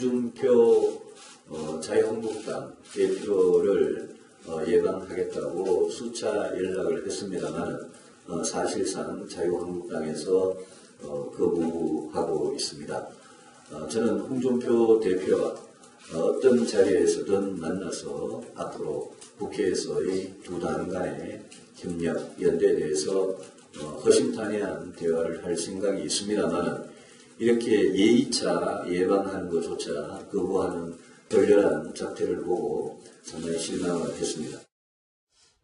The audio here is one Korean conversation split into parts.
홍준표 어, 자유한국당 대표를 어, 예방하겠다고 수차 연락을 했습니다만 어, 사실상 자유한국당에서 어, 거부하고 있습니다. 어, 저는 홍준표 대표와 어 떤 자리에서든 만나서 앞으로 국회에서의 두 당 간의 협력, 연대에 대해서 어, 허심탄회한 대화를 할 생각이 있습니다만 이렇게 예의차 예방하는 것조차 거부하는 돌렬한 작태를 보고 상당히 실망을 했습니다.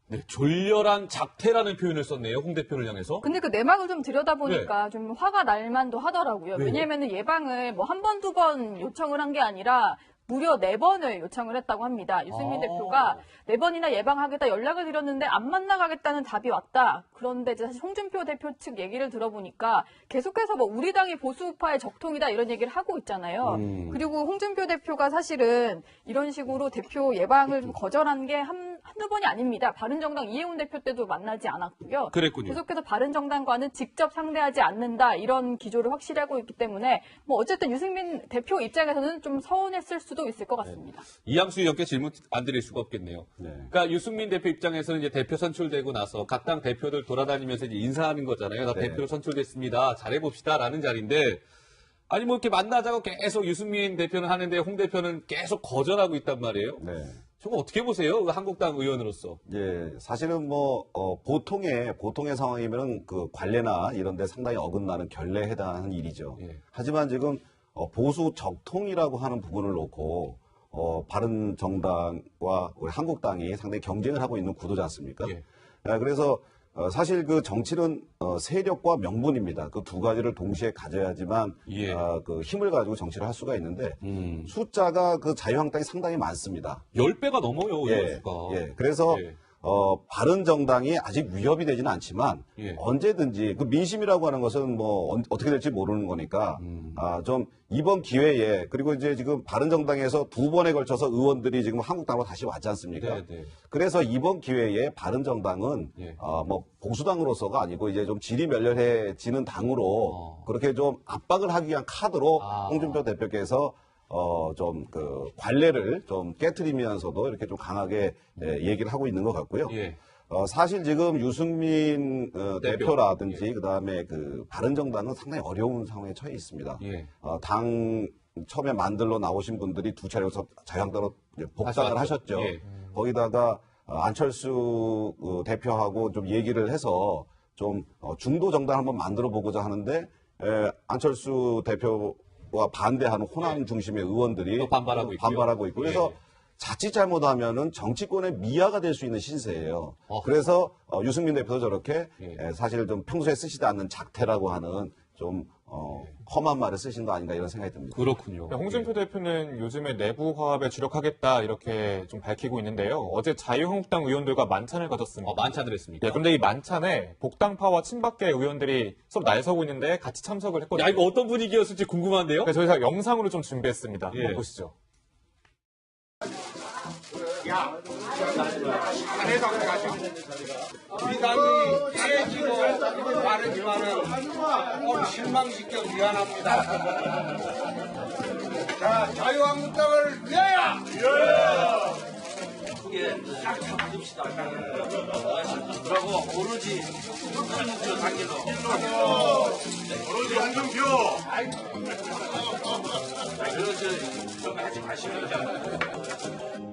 네, 졸렬한 작태라는 표현을 썼네요. 홍 대표를 향해서. 근데 그 내막을 좀 들여다보니까 좀 화가 날 만도 하더라고요. 네. 왜냐면은 예방을 뭐 한 번, 두 번 요청을 한 게 아니라 무려 네 번을 요청을 했다고 합니다. 유승민 아. 대표가 네 번이나 예방하겠다 연락을 드렸는데 안 만나가겠다는 답이 왔다. 그런데 이제 사실 홍준표 대표 측 얘기를 들어보니까 계속해서 뭐 우리 당이 보수파의 적통이다 이런 얘기를 하고 있잖아요. 음. 그리고 홍준표 대표가 사실은 이런 식으로 대표 예방을 좀 거절한 게 한, 한두 번이 아닙니다. 바른정당 이해훈 대표 때도 만나지 않았고요. 그랬군요. 계속해서 바른정당과는 직접 상대하지 않는다 이런 기조를 확실히 하고 있기 때문에 뭐 어쨌든 유승민 대표 입장에서는 좀 서운했을 수도 있을 것 같습니다. 이양수 의원께 질문 안 드릴 수가 없겠네요. 네. 그러니까 유승민 대표 입장에서는 이제 대표 선출되고 나서 각 당 대표들 돌아다니면서 이제 인사하는 거잖아요. 나 네. 대표로 선출됐습니다. 잘해봅시다라는 자리인데 아니 뭐 이렇게 만나자고 계속 유승민 대표는 하는데 홍 대표는 계속 거절하고 있단 말이에요. 네. 저거 어떻게 보세요? 그 한국당 의원으로서. 예, 사실은 뭐, 어, 보통의, 보통의 상황이면은 그 관례나 이런 데 상당히 어긋나는 결례에 해당하는 일이죠. 예. 하지만 지금 어, 보수 적통이라고 하는 부분을 놓고 어, 바른 정당과 우리 한국당이 상당히 경쟁을 하고 있는 구도지 않습니까? 예. 아, 그래서 어, 사실 그 정치는 어, 세력과 명분입니다. 그 두 가지를 동시에 가져야지만 예. 아, 그 힘을 가지고 정치를 할 수가 있는데 음. 숫자가 그 자유한국당이 상당히 많습니다. 10배가 넘어요, 예, 의원수가. 예. 그래서 예. 어, 바른 정당이 아직 위협이 되지는 않지만 예. 언제든지 그 민심이라고 하는 것은 뭐 언- 어떻게 될지 모르는 거니까 음. 아, 좀 이번 기회에 그리고 이제 지금 바른 정당에서 두 번에 걸쳐서 의원들이 지금 한국당으로 다시 왔지 않습니까? 네, 네. 그래서 이번 기회에 바른 정당은 예. 어, 뭐 보수당으로서가 아니고 이제 좀 질이 멸렬해지는 당으로 어. 그렇게 좀 압박을 하기 위한 카드로 아. 홍준표 대표께서 어, 좀 그 관례를 좀 깨트리면서도 이렇게 좀 강하게 예, 얘기를 하고 있는 것 같고요. 예. 어, 사실 지금 유승민 어, 대표. 대표라든지 그다음에 그 바른정당은 상당히 어려운 상황에 처해 있습니다. 예. 어, 당 처음에 만들러 나오신 분들이 두 차례서 이제 복당을 다시. 하셨죠. 예. 거기다가 어, 안철수 어, 대표하고 좀 얘기를 해서 좀 어, 중도 정당 한번 만들어 보고자 하는데 에, 안철수 대표와 반대하는 호남 중심의 의원들이 또 반발하고 있고요. 반발하고 있고 그래서 예. 자칫 잘못하면은 정치권의 미아가 될 수 있는 신세예요. 어허. 그래서 어, 유승민 대표도 저렇게 예. 에, 사실 좀 평소에 쓰시지 않는 작태라고 하는 좀 어, 험한 말을 쓰신 거 아닌가 이런 생각이 듭니다. 그렇군요. 네, 홍준표 대표는 요즘에 내부 화합에 주력하겠다 이렇게 좀 밝히고 있는데요. 어제 자유한국당 의원들과 만찬을 가졌습니다. 어, 만찬을 했습니까? 예, 그런데 이 만찬에 복당파와 친박계 의원들이 서로 날서고 있는데 같이 참석을 했거든요. 야, 이거 어떤 분위기였을지 궁금한데요? 그래서 저희가 영상으로 좀 준비했습니다. 예. 한번 보시죠. 우리 당이 세지고 말했지만은 오늘 실망시켜 미안합니다. 자, 자유한국당을 위하여! 크게 딱 잡읍시다. 그러고 오로지 홍준표 단계로 오로지 홍준표. 그러지 좀 하지 마시면서.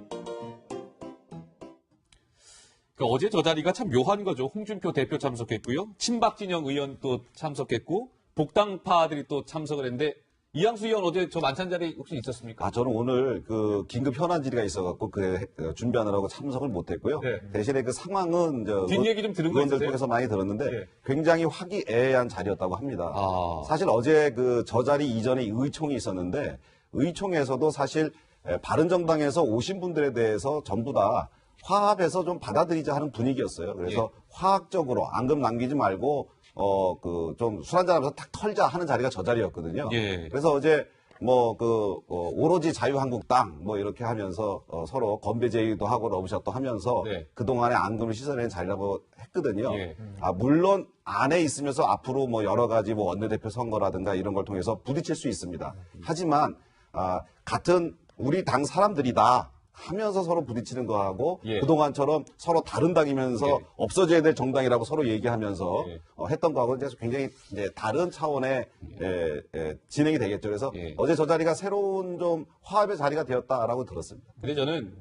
그 어제 저 자리가 참 묘한 거죠. 홍준표 대표 참석했고요. 친박 진영 의원 또 참석했고 복당파들이 또 참석을 했는데 이양수 의원 어제 저 만찬 자리 혹시 있었습니까? 아, 저는 오늘 그 긴급 현안 질의가 있어갖고 그 어, 준비하느라고 참석을 못했고요. 네. 대신에 그 상황은 저 뒷얘기 좀 들은 거 의원들 있으세요? 통해서 많이 들었는데 네. 굉장히 화기애애한 자리였다고 합니다. 아. 사실 어제 그 저 자리 이전에 의총이 있었는데 의총에서도 사실 에, 바른정당에서 오신 분들에 대해서 전부 다 화합해서 좀 받아들이자 하는 분위기였어요. 그래서 예. 화학적으로 앙금 남기지 말고 어 그 좀 술 한잔 하면서 탁 털자 하는 자리가 저 자리였거든요. 예. 그래서 어제 뭐그 오로지 자유한국당 뭐 이렇게 하면서 어, 서로 건배 제의도 하고 러브샷도 하면서 네. 그 동안의 앙금을 씻어낸 자리라고 했거든요. 예. 아 물론 안에 있으면서 앞으로 뭐 여러 가지 뭐 원내대표 선거라든가 이런 걸 통해서 부딪힐 수 있습니다. 하지만 아, 같은 우리 당 사람들이다 하면서 서로 부딪히는 거하고 예. 그동안처럼 서로 다른 당이면서 예. 없어져야 될 정당이라고 서로 얘기하면서 예. 어, 했던 거하고 이제 굉장히 이제 다른 차원의 예, 예, 진행이 되겠죠. 그래서 예. 어제 저 자리가 새로운 좀 화합의 자리가 되었다라고 들었습니다. 근데 저는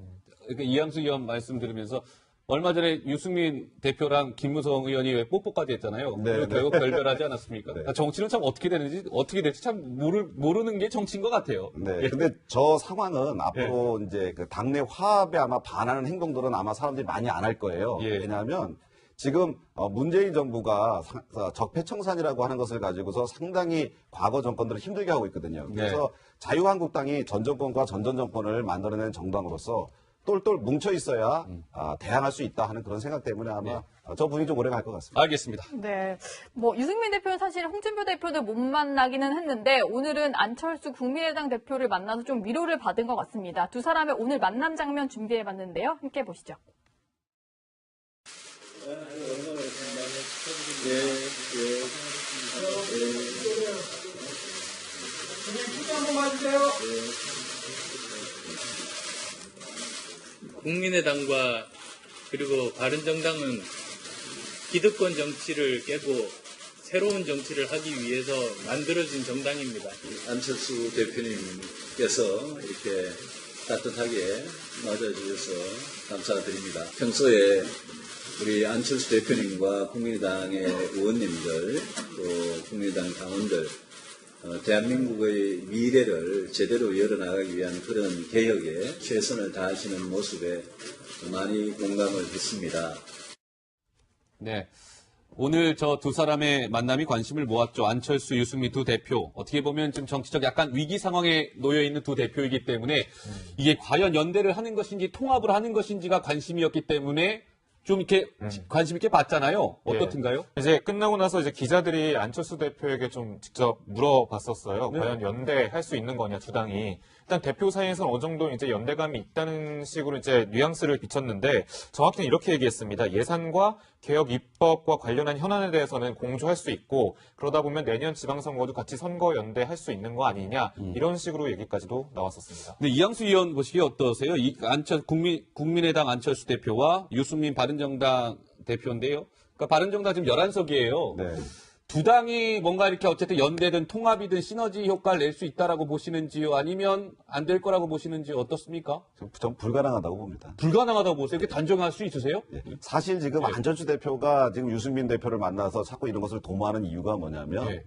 그 이양수 의원 말씀 들으면서 얼마 전에 유승민 대표랑 김무성 의원이 왜 뽀뽀까지 했잖아요. 네, 네. 결국 별별하지 않았습니까? 네. 아, 정치는 참 어떻게 되는지 어떻게 될지 참 모르, 모르는 게 정치인 것 같아요. 네. 예. 근데 저 상황은 앞으로 이제 그 당내 화합에 아마 반하는 행동들은 아마 사람들이 많이 안 할 거예요. 예. 왜냐하면 지금 어, 문재인 정부가 상- 어, 적폐청산이라고 하는 것을 가지고서 상당히 과거 정권들을 힘들게 하고 있거든요. 그래서 자유한국당이 전 정권과 전전 정권을 만들어낸 정당으로서 똘똘 뭉쳐 있어야 아, 대항할 수 있다 하는 그런 생각 때문에 아마 어, 저 분위기 좀 오래 갈 것 같습니다. 알겠습니다. 네. 뭐, 유승민 대표는 사실 홍준표 대표도 못 만나기는 했는데, 오늘은 안철수 국민의당 대표를 만나서 좀 위로를 받은 것 같습니다. 두 사람의 오늘 만남 장면 준비해 봤는데요. 함께 보시죠. 국민의당과 그리고 바른정당은 기득권 정치를 깨고 새로운 정치를 하기 위해서 만들어진 정당입니다. 안철수 대표님께서 이렇게 따뜻하게 맞아주셔서 감사드립니다. 평소에 우리 안철수 대표님과 국민의당의 의원님들 또 국민의당 당원들 어, 대한민국의 미래를 제대로 열어나가기 위한 그런 개혁에 최선을 다하시는 모습에 많이 공감을 했습니다. 네. 오늘 저 두 사람의 만남이 관심을 모았죠. 안철수, 유승민 두 대표. 어떻게 보면 지금 정치적 약간 위기 상황에 놓여 있는 두 대표이기 때문에 이게 과연 연대를 하는 것인지 통합을 하는 것인지가 관심이었기 때문에 좀 이렇게 관심 있게 봤잖아요. 어떻든가요? 이제 끝나고 나서 이제 기자들이 안철수 대표에게 좀 직접 물어봤었어요. 네. 과연 연대할 수 있는 거냐 두 당이. 일단 대표 사이에서는 어느 정도 이제 연대감이 있다는 식으로 이제 뉘앙스를 비쳤는데 정확히는 이렇게 얘기했습니다. 예산과 개혁 입법과 관련한 현안에 대해서는 공조할 수 있고 그러다 보면 내년 지방선거도 같이 선거 연대할 수 있는 거 아니냐 이런 식으로 얘기까지도 나왔었습니다. 근데 이양수 의원 보시기에 어떠세요? 이 안철 국민 국민의당 안철수 대표와 유승민 바른정당 대표인데요. 그러니까 바른정당 지금 11석이에요. 네. 두 당이 뭔가 이렇게 어쨌든 연대든 통합이든 시너지 효과를 낼 수 있다라고 보시는지요? 아니면 안 될 거라고 보시는지 어떻습니까? 전- 전 불가능하다고 봅니다. 불가능하다고 보세요. 이렇게 단정할 수 있으세요? 예. 사실 지금 네. 안철수 대표가 지금 유승민 대표를 만나서 자꾸 이런 것을 도모하는 이유가 뭐냐면 네.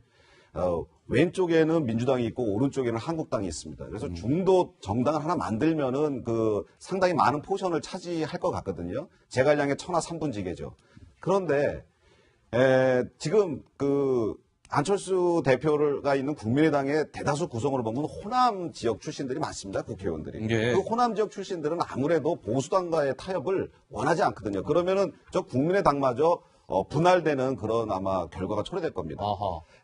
어, 왼쪽에는 민주당이 있고 오른쪽에는 한국당이 있습니다. 음. 그래서 중도 정당을 하나 만들면은 그 상당히 많은 포션을 차지할 것 같거든요. 제갈량의 천하 삼분지계죠. 그런데 에, 지금 그 안철수 대표가 있는 국민의당의 대다수 구성으로 보면 호남 지역 출신들이 많습니다. 국회의원들이. 예. 그 호남 지역 출신들은 아무래도 보수당과의 타협을 원하지 않거든요. 그러면은 저 국민의당마저 어, 분할되는 그런 아마 결과가 초래될 겁니다.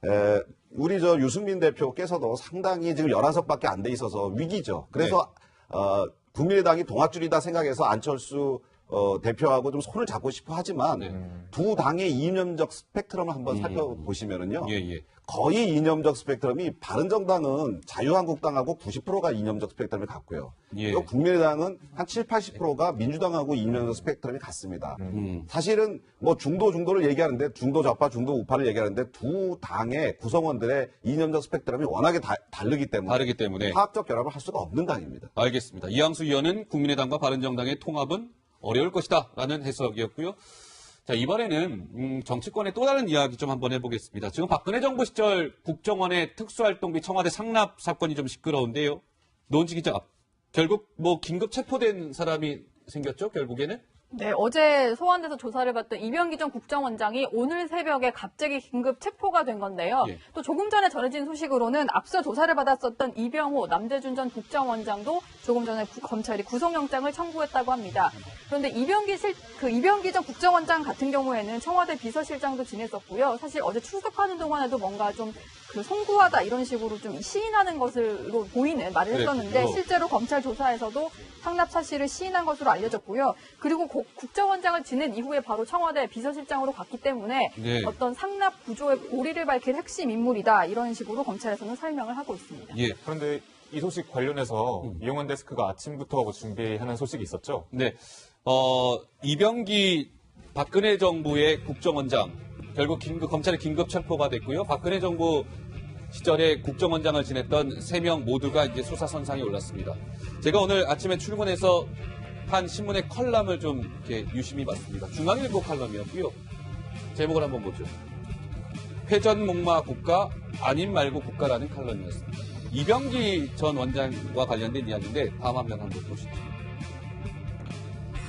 에, 우리 저 유승민 대표께서도 상당히 지금 11석밖에 안 돼 있어서 위기죠. 그래서 어, 국민의당이 동아줄이다 생각해서 안철수 어, 대표하고 좀 손을 잡고 싶어 하지만 네. 두 당의 이념적 스펙트럼을 한번 살펴보시면은요. 예, 예. 거의 이념적 스펙트럼이 바른정당은 자유한국당하고 90%가 이념적 스펙트럼을 갖고요. 예. 또 국민의당은 한 7, 80%가 민주당하고 이념적 스펙트럼이 같습니다. 음. 사실은 뭐 중도 중도를 얘기하는데 중도 좌파 중도 우파를 얘기하는데 두 당의 구성원들의 이념적 스펙트럼이 워낙에 다, 다르기 때문에 다르기 때문에. 화학적 결합을 할 수가 없는 당입니다. 알겠습니다. 이양수 의원은 국민의당과 바른정당의 통합은 어려울 것이다 라는 해석이었고요. 자 이번에는 음, 정치권의 또 다른 이야기 좀 한번 해보겠습니다. 지금 박근혜 정부 시절 국정원의 특수활동비 청와대 상납 사건이 좀 시끄러운데요. 노은지 기자, 결국 뭐 긴급 체포된 사람이 생겼죠? 결국에는? 네, 어제 소환돼서 조사를 받던 이병기 전 국정원장이 오늘 새벽에 갑자기 긴급 체포가 된 건데요. 예. 또 조금 전에 전해진 소식으로는 앞서 조사를 받았었던 이병호 남재준 전 국정원장도 조금 전에 구- 검찰이 구속영장을 청구했다고 합니다. 그런데 이병기 실, 그 이병기 전 국정원장 같은 경우에는 청와대 비서실장도 지냈었고요. 사실 어제 출석하는 동안에도 뭔가 좀 그 송구하다 이런 식으로 좀 시인하는 것으로 보이는 말을 했었는데 그랬군요. 실제로 검찰 조사에서도 상납 사실을 시인한 것으로 알려졌고요. 그리고 고- 국정원장을 지낸 이후에 바로 청와대 비서실장으로 갔기 때문에 네. 어떤 상납 구조의 고리를 밝힐 핵심 인물이다 이런 식으로 검찰에서는 설명을 하고 있습니다. 예. 그런데 이 소식 관련해서 음. 이용환 데스크가 아침부터 준비하는 소식이 있었죠. 네, 어, 이병기 박근혜 정부의 국정원장 결국 긴급 검찰의 긴급 체포가 됐고요. 박근혜 정부 시절에 국정원장을 지냈던 세 명 모두가 이제 수사 선상에 올랐습니다. 제가 오늘 아침에 출근해서 한 신문의 컬럼을 좀 이렇게 유심히 봤습니다. 중앙일보 컬럼이었고요. 제목을 한번 보죠. 회전목마 국가 아님 말고 국가라는 칼럼이었습니다. 이병기 전 원장과 관련된 이야기인데 다음 화면 한번 보시죠.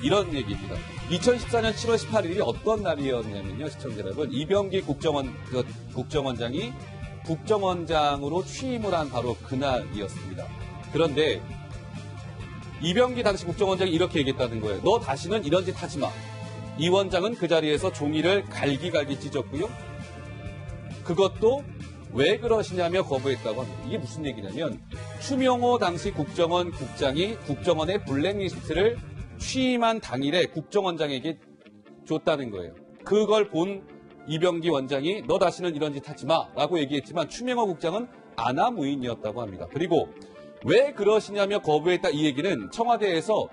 이런 얘기입니다. 2014년 7월 18일이 어떤 날이었냐면요, 시청자 여러분. 이병기 국정원, 그 국정원장이 국정원장으로 취임을 한 바로 그날이었습니다. 그런데 이병기 당시 국정원장이 이렇게 얘기했다는 거예요. 너 다시는 이런 짓 하지 마. 이 원장은 그 자리에서 종이를 갈기갈기 찢었고요. 그것도 왜 그러시냐며 거부했다고 합니다. 이게 무슨 얘기냐면 추명호 당시 국정원 국장이 국정원의 블랙리스트를 취임한 당일에 국정원장에게 줬다는 거예요. 그걸 본 이병기 원장이 너 다시는 이런 짓 하지 마 라고 얘기했지만 추명호 국장은 아나무인이었다고 합니다. 그리고 왜 그러시냐며 거부했다 이 얘기는 청와대에서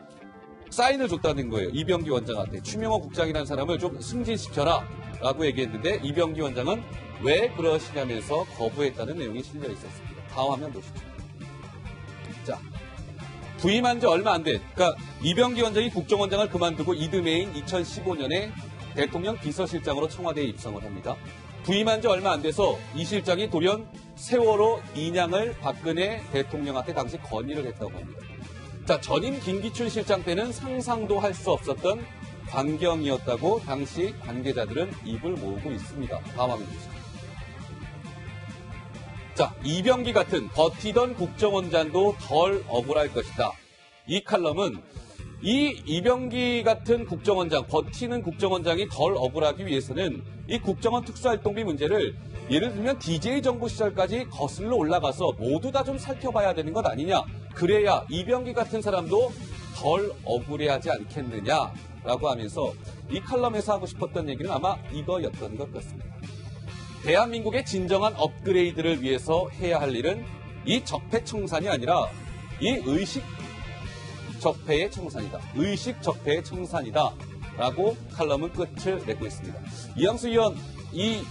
사인을 줬다는 거예요. 이병기 원장한테 추명호 국장이라는 사람을 좀 승진시켜라 라고 얘기했는데 이병기 원장은 왜 그러시냐면서 거부했다는 내용이 실려 있었습니다. 다음 화면 보시죠. 자, 부임한 지 얼마 안 돼. 그러니까 이병기 원장이 국정원장을 그만두고 이듬해인 2015년에 대통령 비서실장으로 청와대에 입성을 합니다. 부임한 지 얼마 안 돼서 이 실장이 돌연 세월호 인양을 박근혜 대통령한테 당시 건의를 했다고 합니다. 자, 전임 김기춘 실장 때는 상상도 할 수 없었던 광경이었다고 당시 관계자들은 입을 모으고 있습니다. 다음 화면 보시죠. 자, 이병기 같은 버티던 국정원장도 덜 억울할 것이다. 이 칼럼은 이 이병기 같은 국정원장, 버티는 국정원장이 덜 억울하기 위해서는 이 국정원 특수활동비 문제를 예를 들면 DJ 정부 시절까지 거슬러 올라가서 모두 다 좀 살펴봐야 되는 것 아니냐. 그래야 이병기 같은 사람도 덜 억울해하지 않겠느냐라고 하면서 이 칼럼에서 하고 싶었던 얘기는 아마 이거였던 것 같습니다. 대한민국의 진정한 업그레이드를 위해서 해야 할 일은 이 적폐청산이 아니라 이 의식 적폐의 청산이다. 의식 적폐의 청산이다. 라고 칼럼은 끝을 맺고 있습니다. 이양수 의원, 이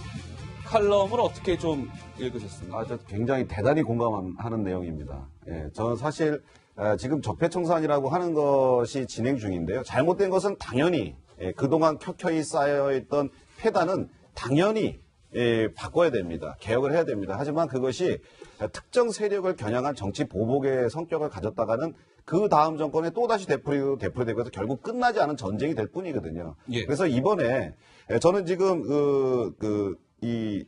칼럼을 어떻게 좀 읽으셨습니까? 아, 저 굉장히 대단히 공감하는 내용입니다. 예, 저는 사실 에, 지금 적폐청산이라고 하는 것이 진행 중인데요. 잘못된 것은 당연히 예, 그동안 켜켜이 쌓여있던 폐단은 당연히 예, 바꿔야 됩니다. 개혁을 해야 됩니다. 하지만 그것이 특정 세력을 겨냥한 정치 보복의 성격을 가졌다가는 그 다음 정권에 또다시 되풀이되고 되풀이되고 해서 결국 끝나지 않은 전쟁이 될 뿐이거든요. 예. 그래서 이번에 예, 저는 지금 그, 그, 이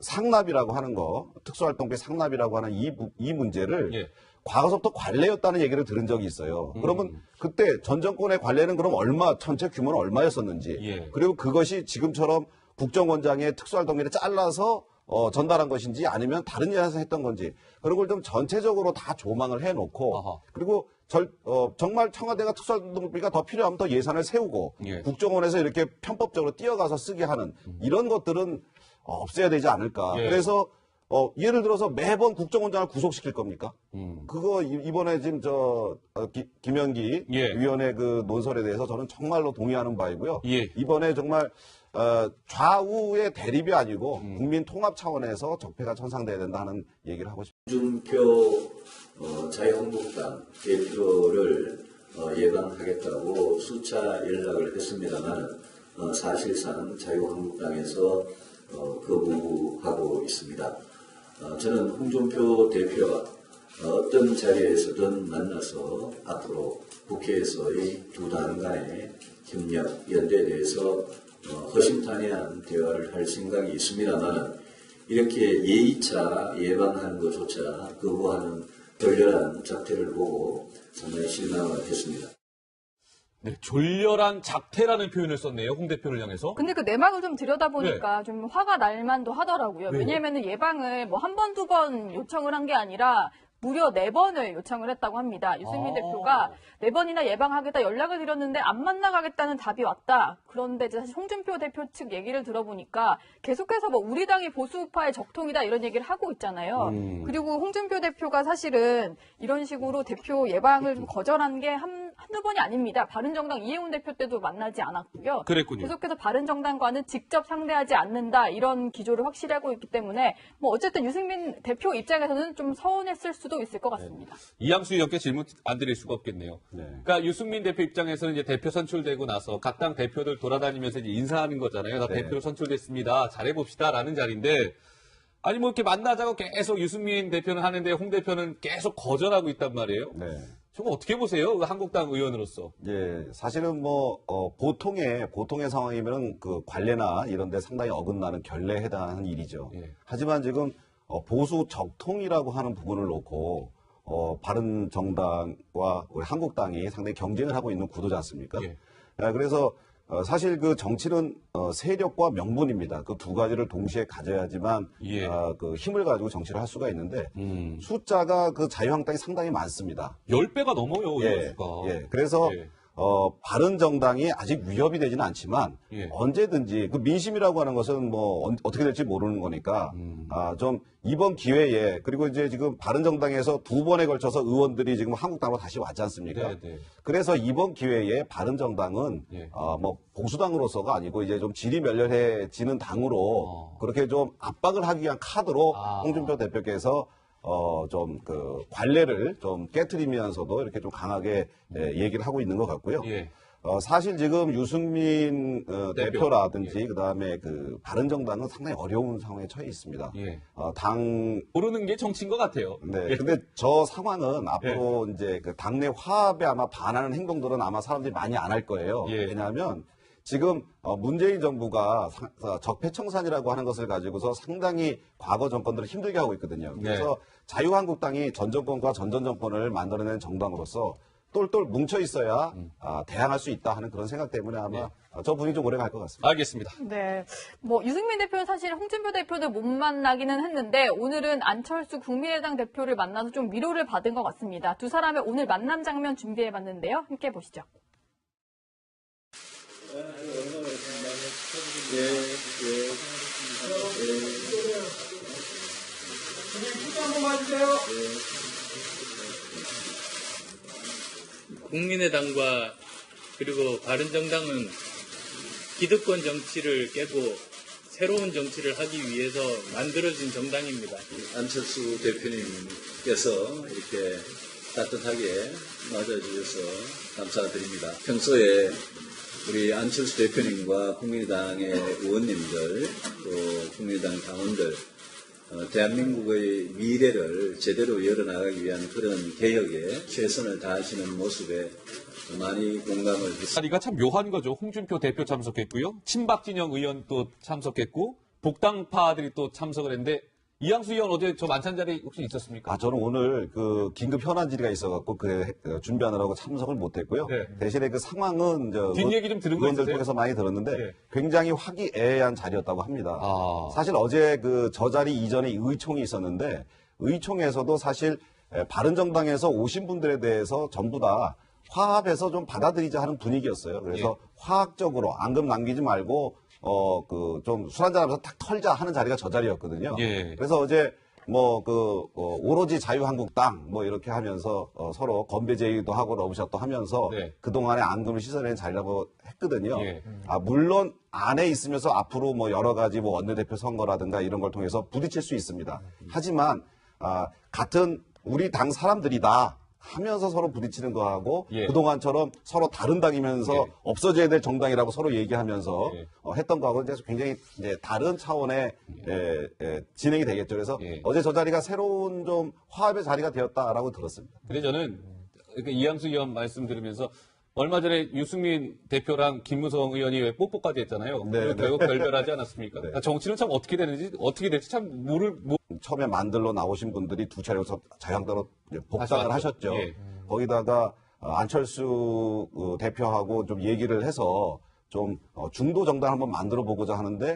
상납이라고 하는 거, 특수활동비 상납이라고 하는 이, 부- 이 문제를 예. 과거서부터 관례였다는 얘기를 들은 적이 있어요. 그러면 그때 전 정권의 관례는 그럼 얼마, 전체 규모는 얼마였었는지, 예. 그리고 그것이 지금처럼 국정원장의 특수활동비를 잘라서 어, 전달한 것인지 아니면 다른 예산에서 했던 건지 그런 걸 좀 전체적으로 다 조망을 해놓고 아하. 그리고 절- 어, 정말 청와대가 특수활동비가 더 필요하면 더 예산을 세우고 예. 국정원에서 이렇게 편법적으로 뛰어가서 쓰게 하는 이런 것들은 어, 없애야 되지 않을까. 예. 그래서 어, 예를 들어서 매번 국정원장을 구속시킬 겁니까? 음. 그거 이- 이번에 지금 저 어, 기- 김현기 예. 위원회 그 논설에 대해서 저는 정말로 동의하는 바이고요. 예. 이번에 정말 어, 좌우의 대립이 아니고 음. 국민 통합 차원에서 적폐가 천상돼야 된다는 얘기를 하고 싶습니다. 홍준표 어, 자유한국당 대표를 어, 예방하겠다고 수차 연락을 했습니다만 어, 사실상 자유한국당에서 어, 거부하고 있습니다. 어, 저는 홍준표 대표와 어, 어떤 자리에서든 만나서 앞으로 국회에서의 두 당 간의 협력, 연대에 대해서 어, 허심탄회한 대화를 할 생각이 있습니다만 이렇게 예의차 예방하는 것조차 거부하는 돌렬한 작태를 보고 상당히 실망을 했습니다. 네, 졸렬한 작태라는 표현을 썼네요. 홍 대표를 향해서. 근데 그 내막을 좀 들여다보니까 좀 화가 날 만도 하더라고요. 네. 왜냐면은 예방을 뭐 한 번, 두 번 요청을 한 게 아니라 무려 네번을 요청을 했다고 합니다. 유승민 아. 대표가 네번이나 예방하겠다 연락을 드렸는데 안 만나가겠다는 답이 왔다. 그런데 사실 홍준표 대표 측 얘기를 들어보니까 계속해서 뭐 우리 당이 보수파의 적통이다 이런 얘기를 하고 있잖아요. 음. 그리고 홍준표 대표가 사실은 이런 식으로 대표 예방을 좀 거절한 게 한, 한두 번이 아닙니다. 바른정당 이해훈 대표 때도 만나지 않았고요. 그랬군요. 계속해서 바른정당과는 직접 상대하지 않는다 이런 기조를 확실히 하고 있기 때문에 뭐 어쨌든 유승민 대표 입장에서는 좀 서운했을 수도 있을 것 같습니다. 이양수 의원께 질문 안 드릴 수가 없겠네요. 네. 그러니까 유승민 대표 입장에서는 이제 대표 선출되고 나서 각 당 대표들 돌아다니면서 이제 인사하는 거잖아요. 나 네. 대표로 선출됐습니다. 잘해봅시다라는 자리인데 아니 뭐 이렇게 만나자고 계속 유승민 대표는 하는데 홍 대표는 계속 거절하고 있단 말이에요. 네. 저거 어떻게 보세요? 그 한국당 의원으로서. 예, 사실은 뭐, 어, 보통의, 보통의 상황이면 그 관례나 이런 데 상당히 어긋나는 결례에 해당하는 일이죠. 예. 하지만 지금 어, 보수 적통이라고 하는 부분을 놓고 어, 바른 정당과 우리 한국당이 상당히 경쟁을 하고 있는 구도지 않습니까? 예. 아, 그래서 어, 사실 그 정치는 어, 세력과 명분입니다. 그 두 가지를 동시에 가져야지만 예. 아, 그 힘을 가지고 정치를 할 수가 있는데 음. 숫자가 그 자유한국당이 상당히 많습니다. 10배가 넘어요, 예. 예. 그래서 예. 어, 바른 정당이 아직 위협이 되지는 않지만 예. 언제든지 그 민심이라고 하는 것은 뭐 언- 어떻게 될지 모르는 거니까 아, 좀 이번 기회에 그리고 이제 지금 바른 정당에서 두 번에 걸쳐서 의원들이 지금 한국당으로 다시 왔지 않습니까? 네, 네. 그래서 이번 기회에 바른 정당은 예. 어, 뭐 보수당으로서가 아니고 이제 좀 질이 멸렬해지는 당으로 어. 그렇게 좀 압박을 하기 위한 카드로 아. 홍준표 대표께서 어, 좀 그 관례를 좀 깨트리면서도 이렇게 좀 강하게 예, 얘기를 하고 있는 것 같고요. 예. 어, 사실 지금 유승민 어, 대표. 대표 라든지 그다음에 그 바른정당은 상당히 어려운 상황에 처해 있습니다. 예. 어, 당 모르는 게 정치인 것 같아요. 네. 예. 근데 저 상황은 앞으로 이제 그 당내 화합에 아마 반하는 행동들은 아마 사람들이 많이 안 할 거예요. 예. 왜냐하면 지금 어, 문재인 정부가 상- 어, 적폐청산이라고 하는 것을 가지고서 상당히 과거 정권들을 힘들게 하고 있거든요. 네. 그래서 자유한국당이 전 정권과 전전 정권을 만들어낸 정당으로서 똘똘 뭉쳐 있어야 음. 아, 대항할 수 있다 하는 그런 생각 때문에 아마 네. 어, 저 분이 좀 오래 갈 것 같습니다. 알겠습니다. 네. 뭐, 유승민 대표는 사실 홍준표 대표도 못 만나기는 했는데, 오늘은 안철수 국민의당 대표를 만나서 좀 위로를 받은 것 같습니다. 두 사람의 오늘 만남 장면 준비해 봤는데요. 함께 보시죠. 국민의당과 그리고 바른정당은 기득권 정치를 깨고 새로운 정치를 하기 위해서 만들어진 정당입니다. 안철수 대표님께서 이렇게 따뜻하게 맞아주셔서 감사드립니다. 평소에 우리 안철수 대표님과 국민의당의 의원님들 또 국민의당 당원들 어, 대한민국의 미래를 제대로 열어나가기 위한 그런 개혁에 최선을 다하시는 모습에 많이 공감을 했습니다. 자리가 참 묘한 거죠. 홍준표 대표 참석했고요. 친박진영 의원 또 참석했고 복당파들이 또 참석을 했는데 이양수 의원 어제 저 만찬 자리 혹시 있었습니까? 아, 저는 오늘 그 긴급 현안 질의가 있어갖고 그 해- 준비하느라고 참석을 못했고요. 네. 대신에 그 상황은 저 뒷얘기 좀 들은 거 의원들? 통해서 많이 들었는데 네. 굉장히 화기애애한 자리였다고 합니다. 아. 사실 어제 그 저 자리 이전에 의총이 있었는데 의총에서도 사실 에, 바른정당에서 오신 분들에 대해서 전부 다 화합해서 좀 받아들이자 하는 분위기였어요. 그래서 예. 화학적으로 앙금 남기지 말고 어 그 좀 술 한잔하면서 탁 털자 하는 자리가 저 자리였거든요. 예. 그래서 어제 뭐그 오로지 자유한국당 뭐 이렇게 하면서 어, 서로 건배 제의도 하고 러브샷도 하면서 네. 그 동안에 앙금을 씻어낸 자리라고 했거든요. 예. 아 물론 안에 있으면서 앞으로 뭐 여러 가지 뭐 원내대표 선거라든가 이런 걸 통해서 부딪힐 수 있습니다. 하지만 아 같은 우리 당 사람들이다. 하면서 서로 부딪히는 거하고 예. 그동안처럼 서로 다른 당이면서 예. 없어져야 될 정당이라고 서로 얘기하면서 예. 어, 했던 거하고 이제 굉장히 이제 다른 차원의 에, 에, 진행이 되겠죠. 그래서 예. 어제 저 자리가 새로운 좀 화합의 자리가 되었다라고 들었습니다. 근데 저는 이렇게 이양수 의원 말씀 들으면서 얼마 전에 유승민 대표랑 김무성 의원이 왜 뽀뽀까지 했잖아요. 네, 네. 결국 결별하지 않았습니까? 네. 그러니까 정치는 참 어떻게 되는지 어떻게 될지 참 모를 모- 처음에 만들러 나오신 분들이 두 차례에서 자양대로 복당을. 하셨죠. 예. 거기다가 어, 안철수 어, 대표하고 좀 얘기를 해서 좀 어, 중도 정당 한번 만들어 보고자 하는데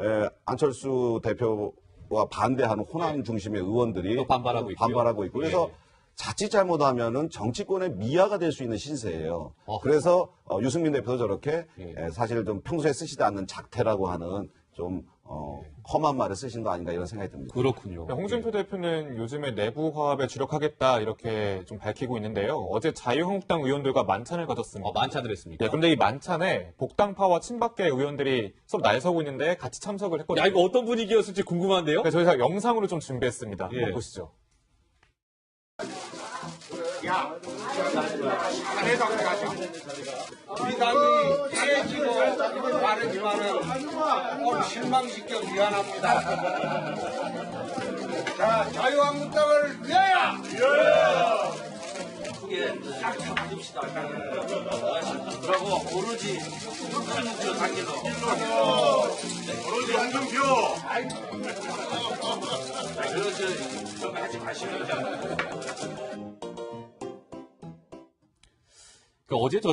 에, 안철수 대표 대표와 반대하는 호남 중심의 의원들이 또 반발하고. 반발하고 있고 그래서 예. 자칫 잘못하면은 정치권의 미아가 될 수 있는 신세예요. 어허. 그래서 어, 유승민 대표도 저렇게 예. 에, 사실 좀 평소에 쓰시지 않는 작태라고 하는 좀 어, 험한 말을 쓰신 거 아닌가 이런 생각이 듭니다. 그렇군요. 홍준표 대표는 요즘에 내부 화합에 주력하겠다 이렇게 좀 밝히고 있는데요. 어제 자유한국당 의원들과 만찬을 가졌습니다. 어, 만찬을 했습니까? 예, 그런데 이 만찬에 복당파와 친박계 의원들이 서로 날 서고 있는데 같이 참석을 했거든요. 야, 이거 어떤 분위기였을지 궁금한데요? 그래서 저희가 영상으로 좀 준비했습니다. 예. 한번 보시죠. 우리 당이 세지고 빠르지만은 오늘 실망시켜 미안합니다. 자, 자유한국당을 위하여! 크게 싹다 받읍시다. 그러고 오로지 저 단계도 오로지 한정표. 그래서 좀 하지 마시면 그 어제 저